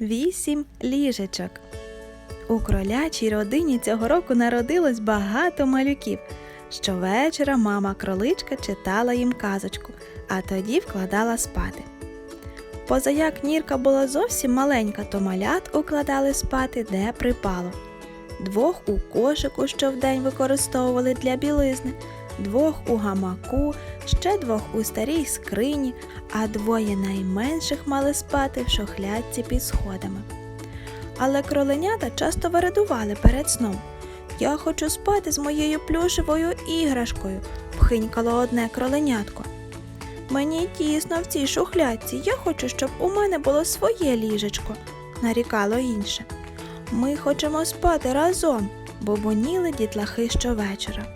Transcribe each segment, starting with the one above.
Вісім ліжечок. У кролячій родині цього року народилось багато малюків. Щовечора мама кроличка читала їм казочку, а тоді вкладала спати. Позаяк Нірка була зовсім маленька, то малят укладали спати де припало. Двох у кошику, що вдень використовували для білизни, двох у гамаку, ще двох у старій скрині, а двоє найменших мали спати в шохлядці під сходами. Але кроленята часто вередували перед сном. Я хочу спати з моєю плюшевою іграшкою, пхинькало одне кроленятко. Мені тісно в цій шухлядці, я хочу, щоб у мене було своє ліжечко, нарікало інше. Ми хочемо спати разом, бобоніли дітлахи щовечора.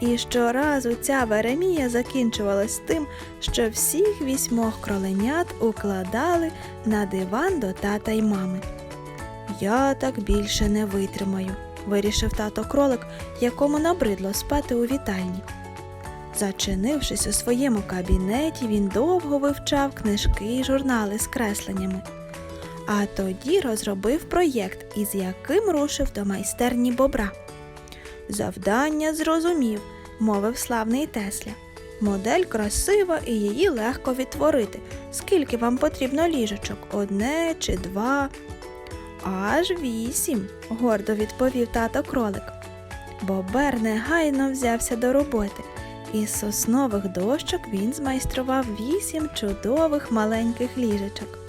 І щоразу ця веремія закінчувалась тим, що всіх вісьмох кроленят укладали на диван до тата й мами. Я так більше не витримаю, вирішив тато кролик, якому набридло спати у вітальні. Зачинившись у своєму кабінеті, він довго вивчав книжки й журнали з кресленнями. А тоді розробив проєкт, із яким рушив до майстерні бобра. Завдання зрозумів, мовив славний Тесля. Модель красива і її легко відтворити. Скільки вам потрібно ліжечок? Одне чи два? Аж вісім, гордо відповів тато кролик. Бобер негайно взявся до роботи. Із соснових дощок він змайстрував вісім чудових маленьких ліжечок.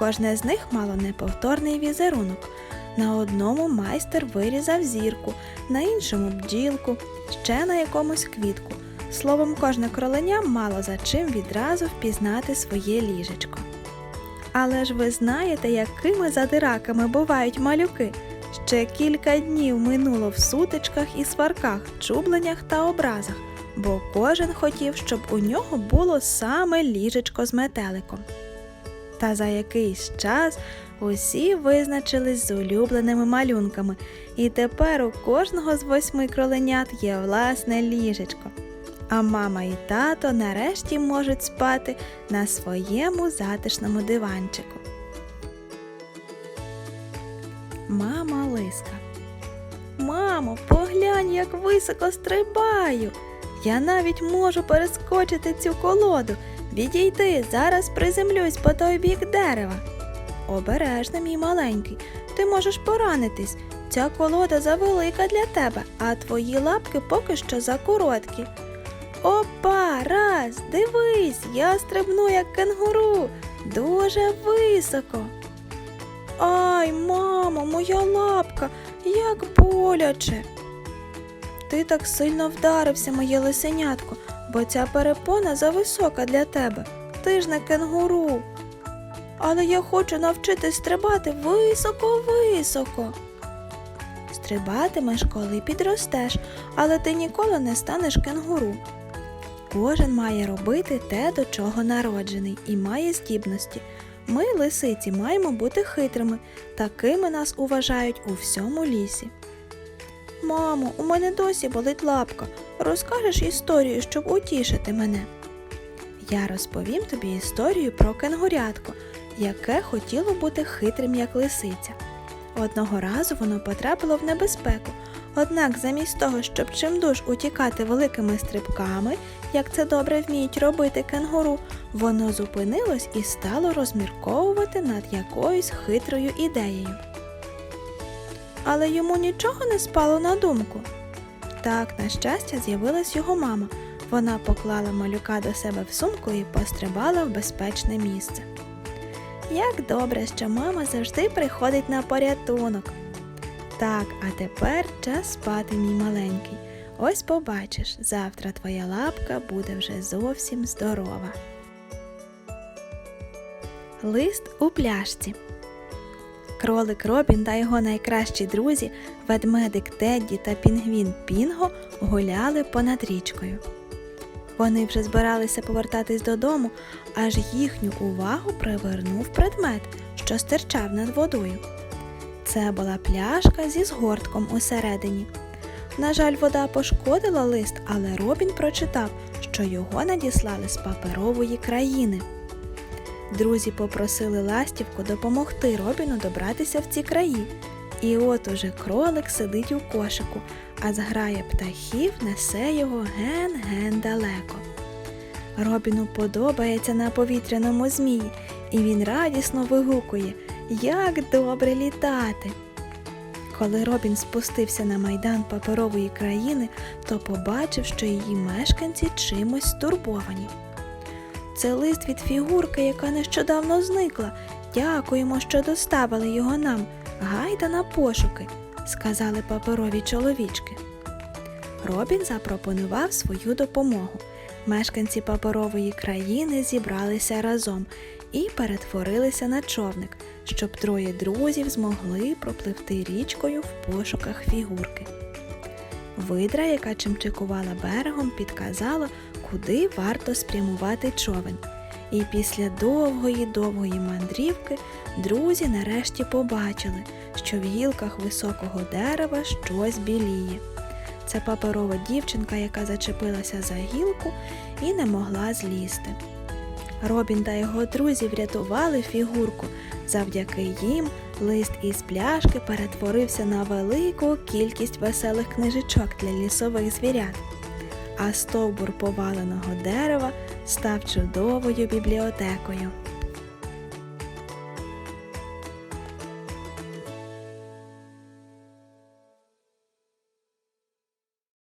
Кожне з них мало неповторний візерунок. На одному майстер вирізав зірку, на іншому бджілку, ще на якомусь квітку. Словом, кожне кроленя мало за чим відразу впізнати своє ліжечко. Але ж ви знаєте, якими задираками бувають малюки. Ще кілька днів минуло в сутичках і сварках, чубленнях та образах, бо кожен хотів, щоб у нього було саме ліжечко з метеликом. Та за якийсь час усі визначились з улюбленими малюнками, і тепер у кожного з восьми кроленят є власне ліжечко. А мама і тато нарешті можуть спати на своєму затишному диванчику. Мама лиска. Мамо, поглянь, як високо стрибаю. Я навіть можу перескочити цю колоду. Відійди, зараз приземлюсь по той бік дерева. Обережно, мій маленький, ти можеш поранитись. Ця колода завелика для тебе, а твої лапки поки що закороткі. Опа, раз, дивись, я стрибну як кенгуру, дуже високо. Ай, мамо, моя лапка, як боляче. Ти так сильно вдарився, моє лисенятко, бо ця перепона зависока для тебе. Ти ж не кенгуру. Але я хочу навчитись стрибати високо-високо. Стрибатимеш, коли підростеш, але ти ніколи не станеш кенгуру. Кожен має робити те, до чого народжений, і має здібності. Ми, лисиці, маємо бути хитрими, такими нас уважають у всьому лісі. Мамо, у мене досі болить лапка. Розкажеш історію, щоб утішити мене. Я розповім тобі історію про кенгурятко, яке хотіло бути хитрим, як лисиця. Одного разу воно потрапило в небезпеку, однак замість того, щоб чимдуж утікати великими стрибками, як це добре вміють робити кенгуру, воно зупинилось і стало розмірковувати над якоюсь хитрою ідеєю. Але йому нічого не спало на думку. Так, на щастя, з'явилась його мама. Вона поклала малюка до себе в сумку і пострибала в безпечне місце. Як добре, що мама завжди приходить на порятунок. Так, а тепер час спати, мій маленький. Ось побачиш, завтра твоя лапка буде вже зовсім здорова. Лист у пляшці. Кролик Робін та його найкращі друзі, ведмедик Тедді та пінгвін Пінго гуляли понад річкою. Вони вже збиралися повертатись додому, аж їхню увагу привернув предмет, що стирчав над водою. Це була пляшка зі згортком усередині. На жаль, вода пошкодила лист, але Робін прочитав, що його надіслали з паперової країни. Друзі попросили ластівку допомогти Робіну добратися в ці краї. І от уже кролик сидить у кошику, а зграя птахів несе його ген-ген далеко. Робіну подобається на повітряному змії, і він радісно вигукує Як добре літати! Коли Робін спустився на майдан паперової країни, то побачив, що її мешканці чимось стурбовані. Це лист від фігурки, яка нещодавно зникла. Дякуємо, що доставили його нам. Гайда на пошуки, сказали паперові чоловічки. Робін запропонував свою допомогу. Мешканці паперової країни зібралися разом і перетворилися на човник, щоб троє друзів змогли пропливти річкою в пошуках фігурки. Видра, яка чимчикувала берегом, підказала, куди варто спрямувати човен. І після довгої довгої мандрівки друзі нарешті побачили, що в гілках високого дерева щось біліє. Це паперова дівчинка, яка зачепилася за гілку і не могла злізти. Робін та його друзі врятували фігурку. Завдяки їм лист із пляшки перетворився на велику кількість веселих книжечок для лісових звірят, а стовбур поваленого дерева став чудовою бібліотекою.